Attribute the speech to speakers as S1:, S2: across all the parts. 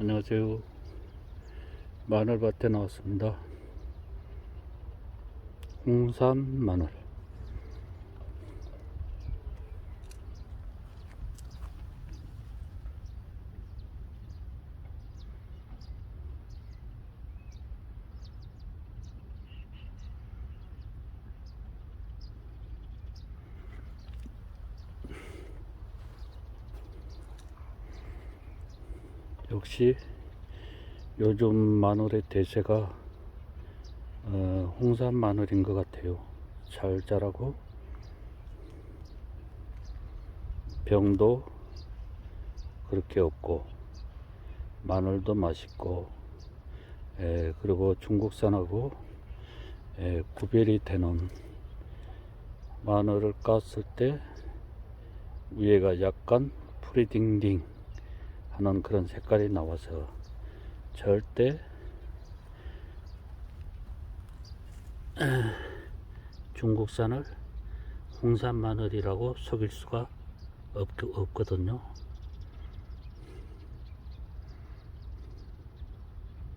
S1: 안녕하세요. 마늘밭에 나왔습니다. 홍산 마늘. 역시 요즘 마늘의 대세가 어, 홍산 마늘인 것 같아요. 잘 자라고 병도 그렇게 없고 마늘도 맛있고 에, 그리고 중국산하고 에, 구별이 되는 마늘을 깠을 때 위에가 약간 프리딩딩 하는 그런 색깔이 나와서 절대 중국산을 홍산 마늘이라고 속일 수가 없, 없거든요.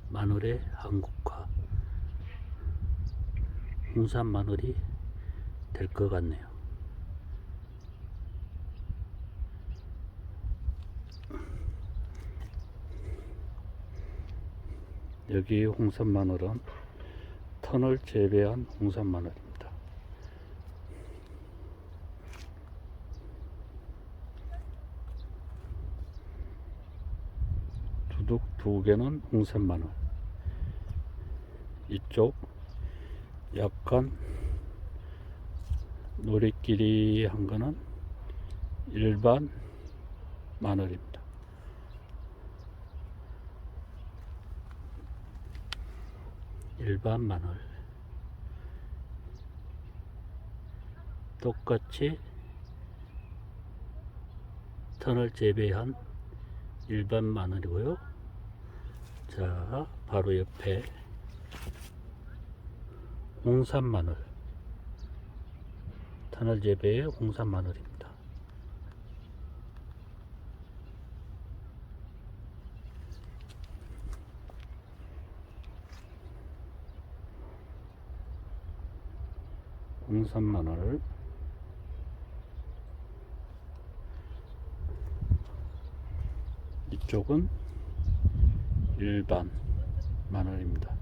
S1: 마늘의 한국화 홍산 마늘이 될 것 같네요. 여기 홍산 마늘은 턴을 재배한 홍산 마늘입니다. 두둑 두 개는 홍산 마늘. 이쪽 약간 노리끼리 한 거는 일반 마늘입니다. 일반 마늘. 똑같이 턴을 재배한 일반 마늘이고요. 자 바로 옆에 홍산 마늘. 턴을 재배의 홍산 마늘입니다 홍산 마늘 이쪽은 일반 마늘입니다.